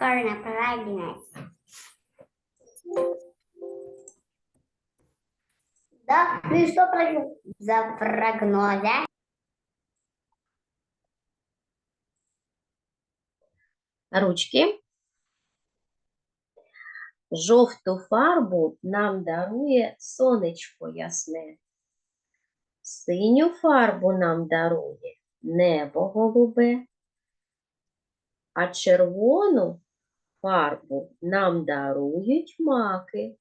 Правильность. Да, ну и что за прогнозы? ручки. Жовту фарбу нам дарує сонечко ясне. Синю фарбу нам дарує небо голубе, а червону фарбу нам дарують маки,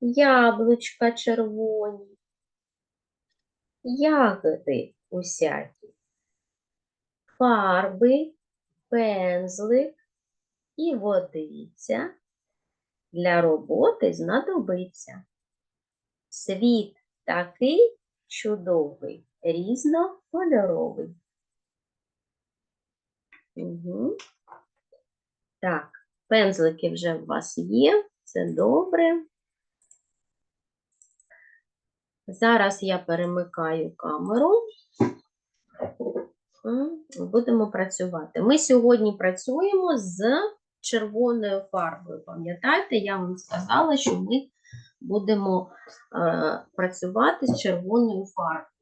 яблучка червоні, ягоди усякі, фарби, пензлик і водиця для роботи знадобиться. Світ такий чудовий, різнокольоровий. Угу. Так, пензлики вже у вас є, це добре. Зараз я перемикаю камеру. Будемо працювати. Ми сьогодні працюємо з червоною фарбою. Пам'ятаєте, я вам сказала, що ми будемо е, працювати з червоною фарбою.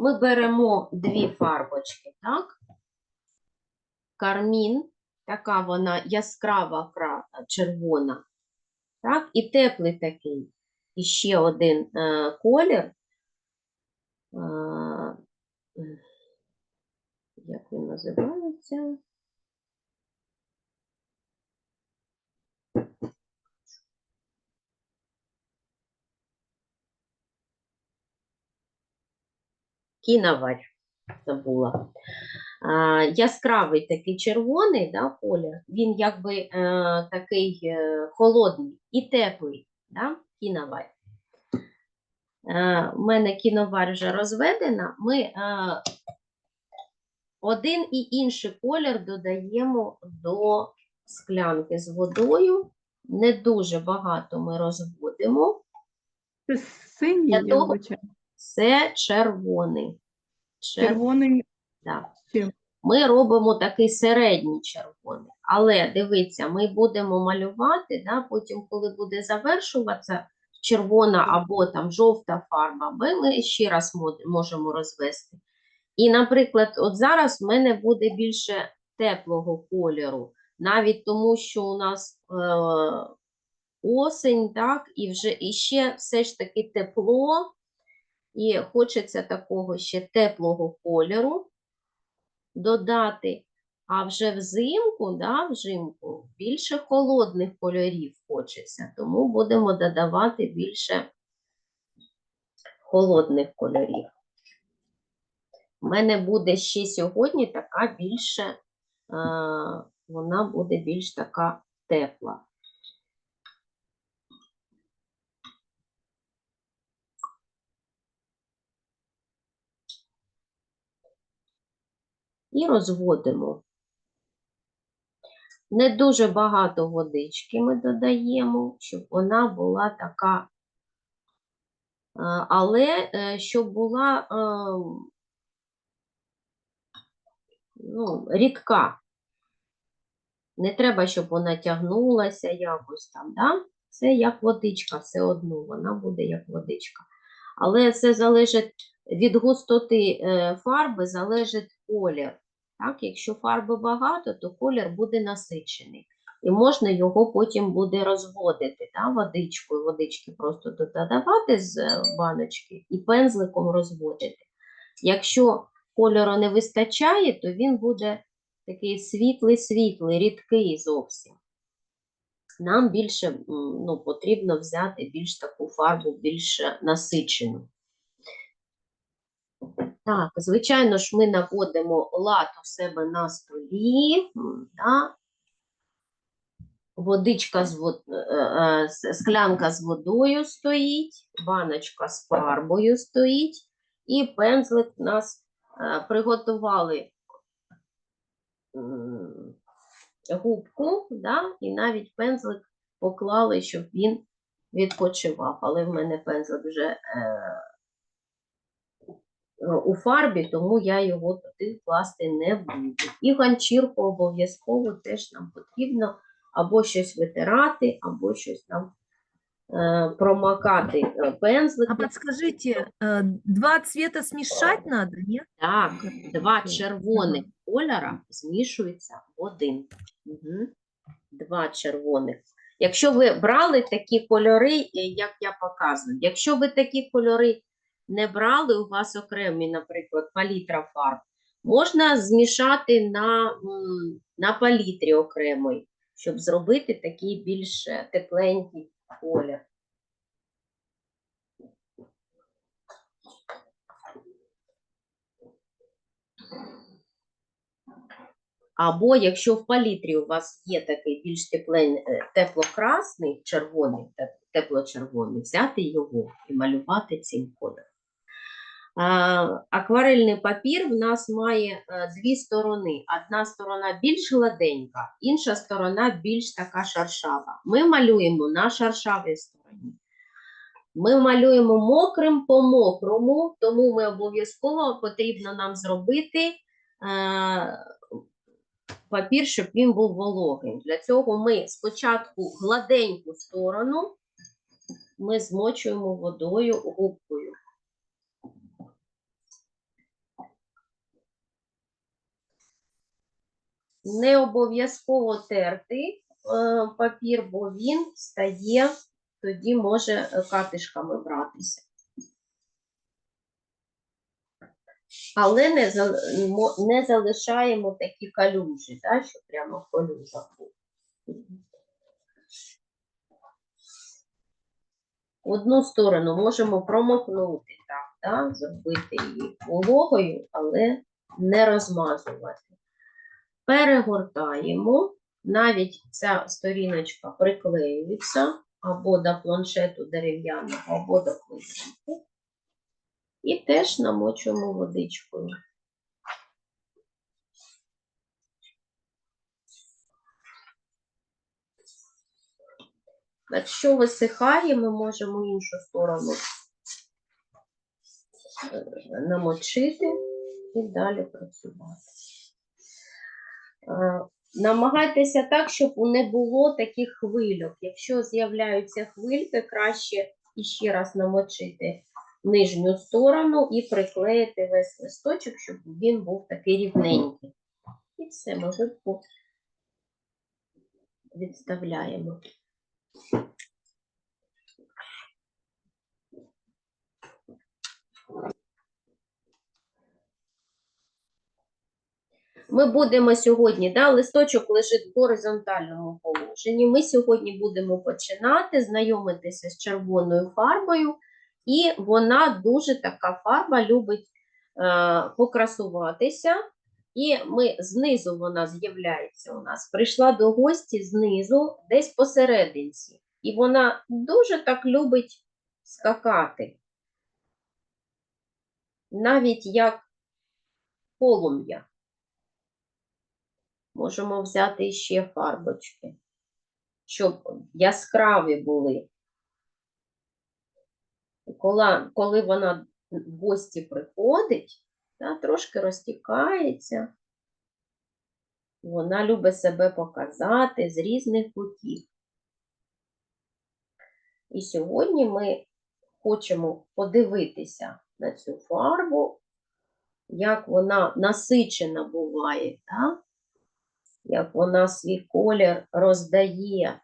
Ми беремо дві фарбочки, так? Кармін, така вона яскрава червона, так? І теплий такий. І ще один е, колір. Е, як він називається? Кіноварь забула. А, яскравий такий червоний да, колір, він якби е, такий е, холодний і теплий, да, кіноварь. Е, У мене кіноварь вже розведена. Ми е, один і інший колір додаємо до склянки з водою. Не дуже багато ми розводимо. Це синій, Для того-. Це червоний. Червоний да. Ми робимо такий середній червоний. Але дивіться, ми будемо малювати, да, потім, коли буде завершуватися червона або там жовта фарба, ми, ми ще раз можемо розвести. І, наприклад, от зараз в мене буде більше теплого кольору, навіть тому, що у нас е, осень, так, і вже і ще все ж таки тепло, і хочеться такого ще теплого кольору додати. А вже взимку, да, взимку більше холодних кольорів хочеться, тому будемо додавати більше холодних кольорів. У мене буде ще сьогодні така більше, вона буде більш така тепла. І розводимо. Не дуже багато водички ми додаємо, щоб вона була така, е, але е, щоб була е, ну, рідка. Не треба, щоб вона тягнулася якось там, да? Це як водичка, все одно, вона буде як водичка. Але це залежить від густоти фарби, залежить колір. Так? Якщо фарби багато, то колір буде насичений. І можна його потім буде розводити да? водичкою, водички просто додавати з е, баночки і пензликом розводити. Якщо кольору не вистачає, то він буде такий світлий-світлий, рідкий зовсім. Нам більше ну, потрібно взяти більш таку фарбу, більш насичену. Так, звичайно ж, ми наводимо лад у себе на столі. Да? Водичка з вод... е, е, склянка з водою стоїть, баночка з фарбою стоїть, і пензлик у нас е, приготували губку, да? і навіть пензлик поклали, щоб він відпочивав, але в мене пензлик вже у фарбі, тому я його туди класти не буду. І ганчірку обов'язково теж нам потрібно або щось витирати, або щось нам е, промакати е, пензлик. А подскажите, э, два цвета смешать надо, нет? Так, два червоних кольора змішуються в один. Угу. Два червоних. Якщо ви брали такі кольори, е, як я показую, якщо ви такі кольори не брали, у вас окремі, наприклад, палітра фарб, можна змішати на, на палітрі окремої, щоб зробити такий більш е, тепленький колір. Або якщо в палітрі у вас є такий більш е, теплокрасний, червоний, те- тепло-червоний, взяти його і малювати цим кольором. Акварельний папір в нас має е, дві сторони. Одна сторона більш гладенька, інша сторона більш така шаршава. Ми малюємо на шаршавій стороні. Ми малюємо мокрим по мокрому, тому ми обов'язково потрібно нам зробити е, папір, щоб він був вологим. Для цього ми спочатку гладеньку сторону ми змочуємо водою губкою. Не обов'язково терти е, папір, бо він стає, тоді може е, катишками братися. Але не, не залишаємо такі калюжі, да, що прямо в калюжах. був. Одну сторону можемо промокнути, так, да, зробити її вологою, але не розмазувати. Перегортаємо, навіть ця сторіночка приклеюється або до планшету дерев'яного, або до книжки. І теж намочуємо водичкою. Якщо висихає, ми можемо іншу сторону е, намочити і далі працювати. Е, Намагайтеся так, щоб не було таких хвильок. Якщо з'являються хвильки, краще іще раз намочити нижню сторону і приклеїти весь листочок, щоб він був такий рівненький. І все, ми губку відставляємо. Ми будемо сьогодні, да, листочок лежить в горизонтальному положенні. Ми сьогодні будемо починати знайомитися з червоною фарбою, і вона дуже така фарба любить е, покрасуватися. І ми знизу вона з'являється у нас. Прийшла до гості знизу, десь посерединці. І вона дуже так любить скакати. Навіть як полум'я. Можемо взяти ще фарбочки, щоб яскраві були. Коли, вона в гості приходить, та, трошки розтікається, вона любить себе показати з різних кутів. І сьогодні ми хочемо подивитися на цю фарбу, як вона насичена буває, так? Як вона свій колір роздає.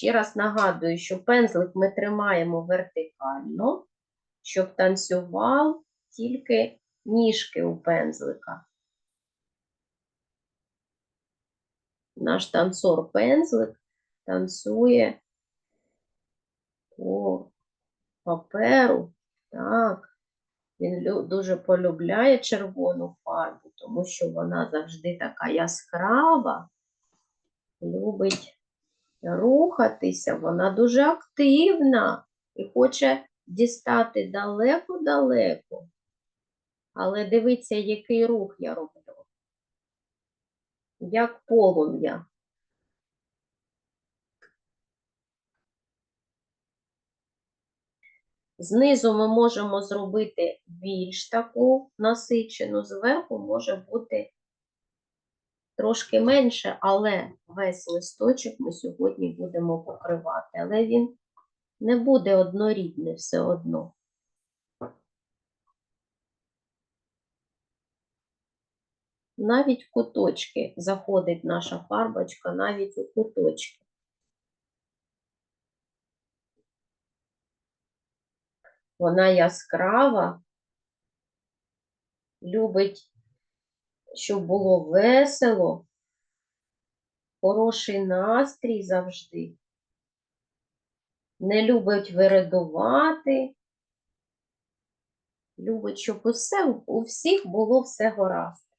Ще раз нагадую, що пензлик ми тримаємо вертикально, щоб танцював тільки ніжки у пензлика. Наш танцор пензлик танцює по паперу. Так. Він дуже полюбляє червону фарбу, тому що вона завжди така яскрава, любить рухатися, вона дуже активна і хоче дістати далеко-далеко. Але дивіться, який рух я роблю. Як полум'я. Знизу ми можемо зробити більш таку насичену, зверху може бути трошки менше, але весь листочок ми сьогодні будемо покривати. Але він не буде однорідний все одно. Навіть куточки заходить наша фарбочка, навіть у куточки. Вона яскрава, любить, щоб було весело, хороший настрій завжди. Не любить вирадувати. Любить, щоб усе, у всіх було все гаразд.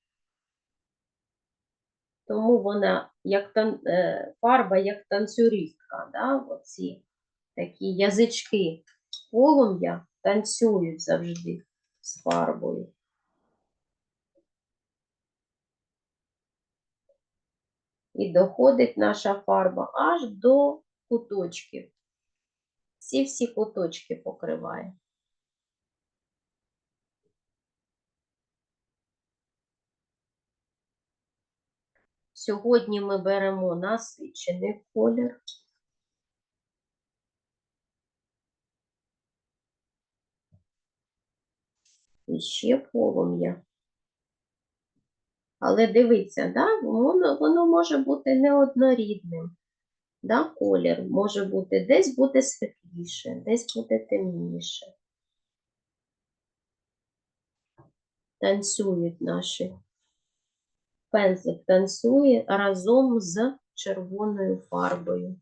Тому вона як тан, е, фарба, як танцюристка, да? оці такі язички полум'я танцюють завжди з фарбою. І доходить наша фарба аж до куточків. Всі-всі куточки покриває. Сьогодні ми беремо насичений колір. І ще полум'я. Але дивіться, да, воно, воно може бути неоднорідним. Да, колір може бути десь буде світліше, десь буде темніше. Танцюють наші. Пензлик танцює разом з червоною фарбою.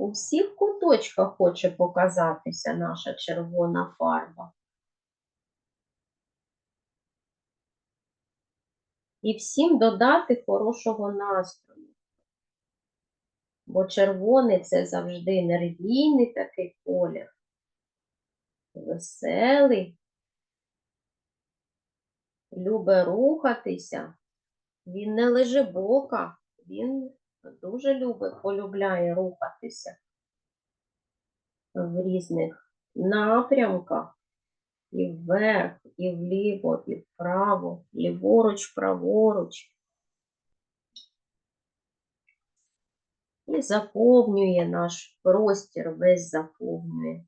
У всіх куточках хоче показатися наша червона фарба. І всім додати хорошого настрою. Бо червоний це завжди енергійний такий колір. Веселий. Любить рухатися. Він не лежебока, він дуже любить, полюбляє рухатися в різних напрямках. І вверх, і вліво, і вправо, ліворуч, праворуч. І заповнює наш простір, весь заповнює.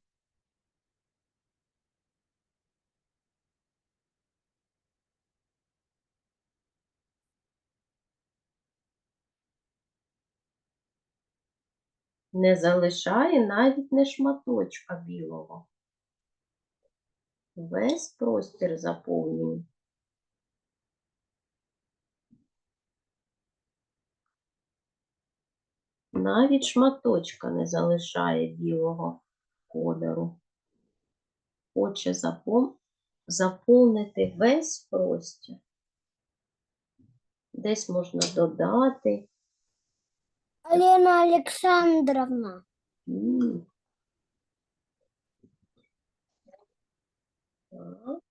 Не залишає навіть не шматочка білого. Весь простір заповнює. Навіть шматочка не залишає білого кольору. Хоче запов... заповнити весь простір. Десь можна додати. Алена Александровна. Так.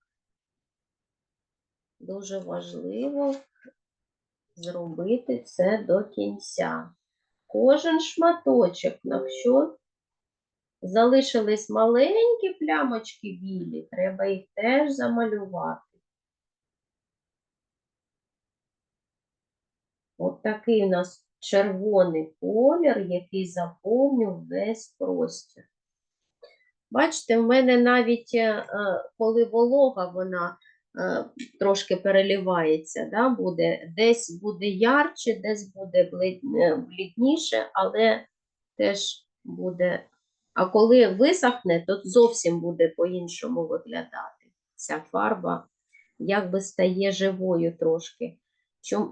Дуже важливо зробити це до кінця. Кожен шматочок, якщо залишились маленькі плямочки білі, треба їх теж замалювати. От такий у нас червоний колір, який заповнив весь простір. Бачите, в мене навіть е, е, коли волога, вона е, трошки переливається, да, буде, десь буде ярче, десь буде блідніше, але теж буде. А коли висохне, то зовсім буде по-іншому виглядати ця фарба якби стає живою трошки.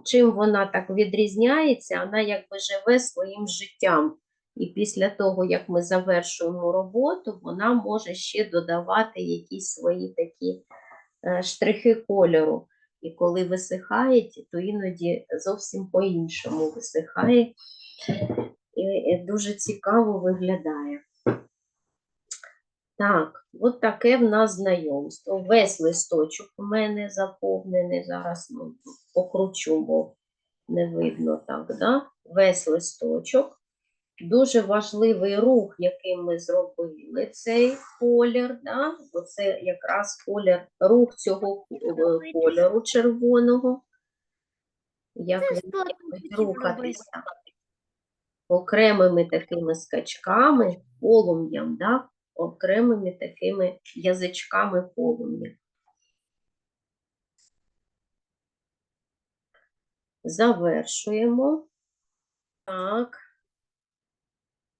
Чим, вона так відрізняється, вона якби живе своїм життям. І після того, як ми завершуємо роботу, вона може ще додавати якісь свої такі е, штрихи кольору. І коли висихає, то іноді зовсім по-іншому висихає. І дуже цікаво виглядає. Так, от таке в нас знайомство. Весь листочок у мене заповнений. Зараз ну, покручу, бо не видно так. Да? Весь листочок. Дуже важливий рух, який ми зробили, цей колір. Да? Оце якраз колір, рух цього е, кольору червоного. Як він рухатися окремими такими скачками, полум'ям, да? Окремими такими язичками полум'я. Завершуємо. Так.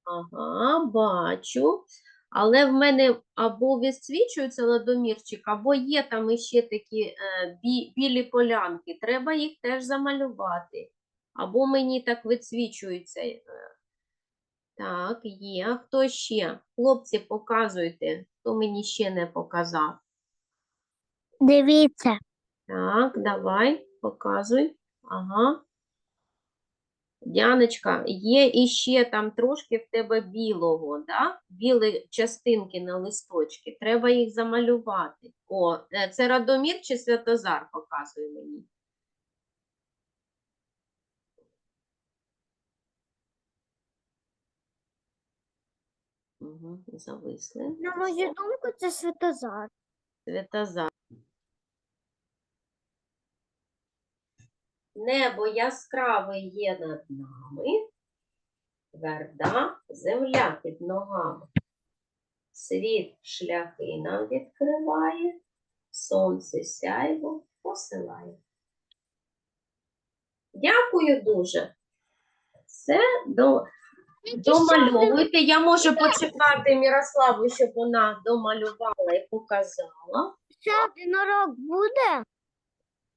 Ага, бачу. Але в мене або відсвічується ладомірчик, або є там іще такі е, бі- білі полянки. Треба їх теж замалювати. Або мені так відсвічується. Так, є. А Хто ще? Хлопці, показуйте, хто мені ще не показав. Дивіться. Так, давай, показуй. Ага. Діаночка, є іще там трошки в тебе білого, да? Білі частинки на листочки. Треба їх замалювати. О, е, це Радомір чи Святозар показує мені. Угу, зависли. На мою думку, це Святозар. Святозар. Небо яскраве є над нами, тверда земля під ногами. Світ шляхи нам відкриває, сонце сяйво посилає. Дякую дуже. Все, до, домальовуйте. Я можу почекати Мірославу, щоб вона домалювала і показала. Ще один урок буде?